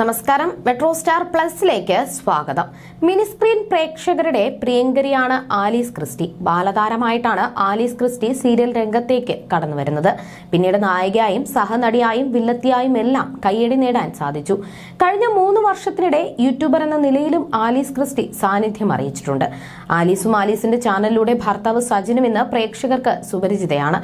നമസ്കാരം. Metro star പ്ലസിലേക്ക് സ്വാഗതം. Mini screen പ്രേക്ഷകരുടെ പ്രിയങ്കരിയാണ് ആലീസ് ക്രിസ്റ്റി. ബാലതാരമായിട്ടാണ് ആലീസ് ക്രിസ്റ്റി സീരിയൽ രംഗത്തേക്ക് കടന്നു വരുന്നത് പിന്നീട് നായികയായും സഹനടിയായും വില്ലത്തിയായും എല്ലാം കയ്യടി നേടാൻ സാധിച്ചു. കഴിഞ്ഞ മൂന്ന് വർഷത്തിനിടെ യൂട്യൂബർ എന്ന നിലയിലും ആലീസ് ക്രിസ്റ്റി സാന്നിധ്യം അറിയിച്ചിട്ടുണ്ട്. ആലീസും ആലീസിന്റെ ചാനലിലൂടെ ഭർത്താവ് സജിനും ഇന്ന് പ്രേക്ഷകർക്ക് സുപരിചിതയാണ്.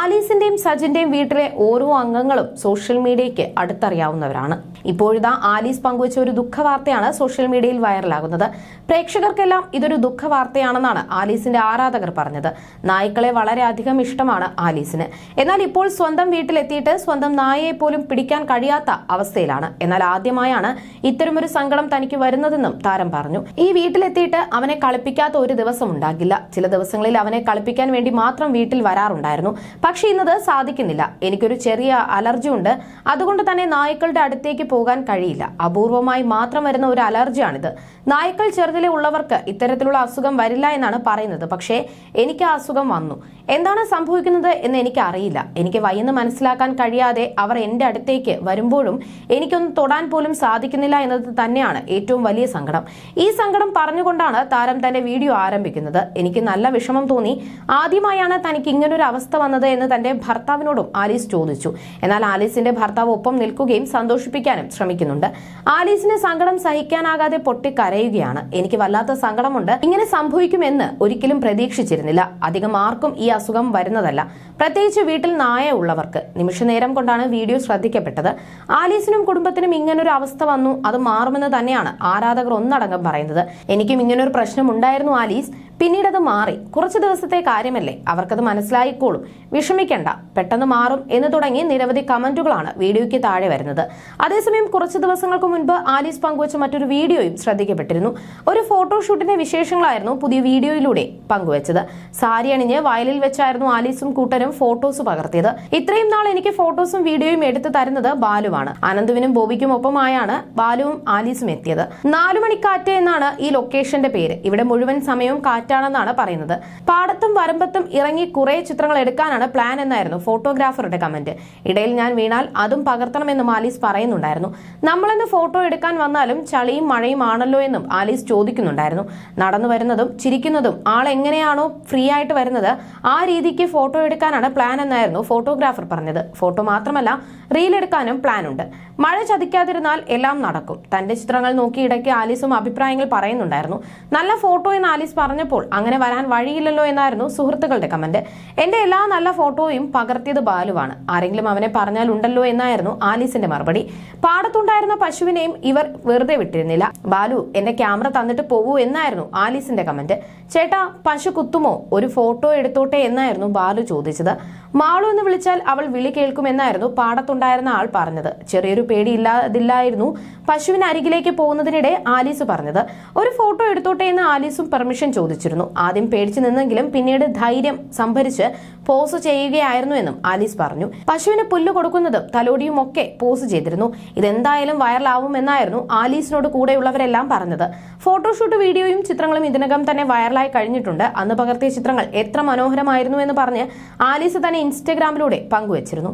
ആലീസിന്റെയും സജിന്റെയും വീട്ടിലെ ഓരോ അംഗങ്ങളും സോഷ്യൽ മീഡിയയ്ക്ക് അടുത്തറിയാവുന്നവരാണ്. ഇപ്പോഴിതാ ആലീസ് പങ്കുവച്ച ഒരു ദുഃഖവാർത്തയാണ് സോഷ്യൽ മീഡിയയിൽ വൈറലാകുന്നത്. പ്രേക്ഷകർക്കെല്ലാം ഇതൊരു ദുഃഖവാർത്തയാണെന്നാണ് ആലീസിന്റെ ആരാധകർ പറഞ്ഞത്. നായ്ക്കളെ വളരെയധികം ഇഷ്ടമാണ് ആലീസിന്. എന്നാൽ ഇപ്പോൾ സ്വന്തം വീട്ടിലെത്തിയിട്ട് സ്വന്തം നായയെ പോലും പിടിക്കാൻ കഴിയാത്ത അവസ്ഥയിലാണ്. എന്നാൽ ആദ്യമായാണ് ഇത്തരമൊരു സങ്കടം തനിക്ക് വരുന്നതെന്നും താരം പറഞ്ഞു. ഈ വീട്ടിലെത്തിയിട്ട് അവനെ കളിപ്പിക്കാത്ത ഒരു ദിവസം ഉണ്ടാകില്ല. ചില ദിവസങ്ങളിൽ അവനെ കളിപ്പിക്കാൻ വേണ്ടി മാത്രം വീട്ടിൽ വരാറുണ്ടായിരുന്നു. പക്ഷേ ഇന്നത് സാധിക്കുന്നില്ല. എനിക്കൊരു ചെറിയ അലർജി ഉണ്ട്. അതുകൊണ്ട് തന്നെ നായ്ക്കളുടെ അടുത്തേക്ക് പോകാൻ കഴിയില്ല. അപൂർവമായി മാത്രം വരുന്ന ഒരു അലർജിയാണിത്. നായ്ക്കൾ ചെറുതിലെ ഉള്ളവർക്ക് ഇത്തരത്തിലുള്ള അസുഖം വരില്ല എന്നാണ് പറയുന്നത്. പക്ഷേ എനിക്ക് ആ അസുഖം വന്നു. എന്താണ് സംഭവിക്കുന്നത് എന്ന് എനിക്ക് അറിയില്ല. എനിക്ക് വയ്യെന്ന് മനസ്സിലാക്കാൻ കഴിയാതെ അവർ എന്റെ അടുത്തേക്ക് വരുമ്പോഴും എനിക്കൊന്ന് തൊടാൻ പോലും സാധിക്കുന്നില്ല എന്നത് തന്നെയാണ് ഏറ്റവും വലിയ സങ്കടം. ഈ സങ്കടം പറഞ്ഞുകൊണ്ടാണ് താരം തന്റെ വീഡിയോ ആരംഭിക്കുന്നത്. എനിക്ക് നല്ല വിഷമം തോന്നി. ആദ്യമായാണ് തനിക്ക് ഇങ്ങനൊരു അവസ്ഥ വന്നത് എന്ന് തന്റെ ഭർത്താവിനോടും ആലീസ് ചോദിച്ചു. എന്നാൽ ആലീസിന്റെ ഭർത്താവ് ഒപ്പം നിൽക്കുകയും സന്തോഷിപ്പിക്കാനും ശ്രമിക്കുന്നുണ്ട് ആലീസിന് സങ്കടം സഹിക്കാനാകാതെ പൊട്ടിക്കരയുകയാണ്. എനിക്ക് വല്ലാത്ത സങ്കടമുണ്ട്. ഇങ്ങനെ സംഭവിക്കുമെന്ന് ഒരിക്കലും പ്രതീക്ഷിച്ചിരുന്നില്ല. അധികം ആർക്കും ഈ അസുഖം വരുന്നതല്ല. പ്രത്യേകിച്ച് വീട്ടിൽ നായ ഉള്ളവർക്ക്. നിമിഷനേരം കൊണ്ടാണ് വീഡിയോ ശ്രദ്ധിക്കപ്പെട്ടത്. ആലീസിനും കുടുംബത്തിനും ഇങ്ങനൊരു അവസ്ഥ വന്നു. അത് മാറുമെന്ന് തന്നെയാണ് ആരാധകർ ഒന്നടങ്കം പറയുന്നത്. എനിക്കും ഇങ്ങനൊരു പ്രശ്നം ഉണ്ടായിരുന്നു ആലീസ്. പിന്നീട് അത് മാറി. കുറച്ച് ദിവസത്തെ കാര്യമല്ലേ? അവർക്കത് മനസ്സിലായിക്കോളും. വിഷമിക്കണ്ട. പെട്ടെന്ന് മാറും എന്ന് തുടങ്ങി നിരവധി കമന്റുകളാണ് വീഡിയോയ്ക്ക് താഴെ വരുന്നത്. അതേസമയം കുറച്ച് ദിവസങ്ങൾക്ക് മുൻപ് ആലീസ് പങ്കുവച്ച മറ്റൊരു വീഡിയോയും ശ്രദ്ധിക്കപ്പെട്ടിരുന്നു. ഒരു ഫോട്ടോഷൂട്ടിന്റെ വിശേഷങ്ങളായിരുന്നു പുതിയ വീഡിയോയിലൂടെ പങ്കുവച്ചത്. സാരി അണിഞ്ഞ് വയലിൽ വെച്ചായിരുന്നു ആലീസും കൂട്ടരും ഫോട്ടോസ് പകർത്തിയത്. ഇത്രയും നാൾ എനിക്ക് ഫോട്ടോസും വീഡിയോയും എടുത്തു തരുന്നത് ബാലുവാണ്. അനന്തുവിനും ബോബിക്കും ഒപ്പമായാണ് ബാലുവും ആലീസും എത്തിയത്. നാലുമണിക്കാറ്റ് എന്നാണ് ഈ ലൊക്കേഷന്റെ പേര്. ഇവിടെ മുഴുവൻ സമയവും കാറ്റാണെന്നാണ് പറയുന്നത്. പാടത്തും വരമ്പത്തും ഇറങ്ങി കുറെ ചിത്രങ്ങൾ എടുക്കാനാണ് പ്ലാൻ എന്നായിരുന്നു ഫോട്ടോഗ്രാഫറുടെ കമന്റ് ഇടയിൽ ഞാൻ വീണാൽ അതും പകർത്തണമെന്നും ആലീസ് പറയുന്നുണ്ടായിരുന്നു. നമ്മളെന്ന് ഫോട്ടോ എടുക്കാൻ വന്നാലും ചളിയും മഴയും ആണല്ലോ എന്നും ആലീസ് ചോദിക്കുന്നുണ്ടായിരുന്നു. നടന്നു വരുന്നതും ചിരിക്കുന്നതും ആൾ എങ്ങനെയാണോ ഫ്രീ ആയിട്ട് വരുന്നത് ആ രീതിക്ക് ഫോട്ടോ എടുക്കാനാണ് പ്ലാൻ എന്നായിരുന്നു ഫോട്ടോഗ്രാഫർ പറഞ്ഞത്. ഫോട്ടോ മാത്രമല്ല പ്ലാൻ ഉണ്ട് മഴ ചതിക്കാതിരുന്നാൽ എല്ലാം നടക്കും. തന്റെ ചിത്രങ്ങൾ നോക്കി ഇടയ്ക്ക് ആലീസും അഭിപ്രായങ്ങൾ പറയുന്നുണ്ടായിരുന്നു. നല്ല ഫോട്ടോ എന്ന് ആലീസ് പറഞ്ഞപ്പോൾ അങ്ങനെ വരാൻ വഴിയില്ലല്ലോ എന്നായിരുന്നു സുഹൃത്തുക്കളുടെ കമന്റ്. എന്റെ എല്ലാ നല്ല ഫോട്ടോയും പകർത്തിയത് ബാലുവാണ്. ആരെങ്കിലും അവനെ പറഞ്ഞാൽ ഉണ്ടല്ലോ എന്നായിരുന്നു ആലീസിന്റെ മറുപടി. പാടത്തുണ്ടായിരുന്ന പശുവിനെയും ഇവർ വെറുതെ വിട്ടിരുന്നില്ല. ബാലു എന്റെ ക്യാമറ തന്നിട്ട് പോകൂ എന്നായിരുന്നു ആലീസിന്റെ കമന്റ്. ചേട്ടാ പശു കുത്തുമോ? ഒരു ഫോട്ടോ എടുത്തോട്ടെ എന്നായിരുന്നു ബാലു ചോദിച്ചത്. മാളു എന്ന് വിളിച്ചാൽ അവൾ വിളി കേൾക്കുമെന്നായിരുന്നു പാടത്തുണ്ടായിരുന്ന ആൾ പറഞ്ഞത്. ചെറിയൊരു പേടിയില്ലാതില്ലായിരുന്നു പശുവിന് അരികിലേക്ക് പോകുന്നതിനിടെ ആലീസ് പറഞ്ഞത്. ഒരു ഫോട്ടോ എടുത്തോട്ടെ എന്ന് ആലീസും പെർമിഷൻ ചോദിച്ചിരുന്നു. ആദ്യം പേടിച്ചു നിന്നെങ്കിലും പിന്നീട് ധൈര്യം സംഭരിച്ച് പോസ് ചെയ്യുകയായിരുന്നു എന്നും ആലീസ് പറഞ്ഞു. പശുവിന് പുല്ല് കൊടുക്കുന്നതും തലോടിയും ഒക്കെ പോസ് ചെയ്തിരുന്നു. ഇതെന്തായാലും വൈറലാവുമെന്നായിരുന്നു ആലീസിനോട് കൂടെയുള്ളവരെല്ലാം പറഞ്ഞത്. ഫോട്ടോഷൂട്ട് വീഡിയോയും ചിത്രങ്ങളും ഇതിനകം തന്നെ വൈറലായി കഴിഞ്ഞിട്ടുണ്ട്. അന്ന് പകർത്തിയ ചിത്രങ്ങൾ എത്ര മനോഹരമായിരുന്നു എന്ന് പറഞ്ഞ് ആലീസ് തന്നെ ഇൻസ്റ്റഗ്രാമിലൂടെ പങ്കുവച്ചിരുന്നു.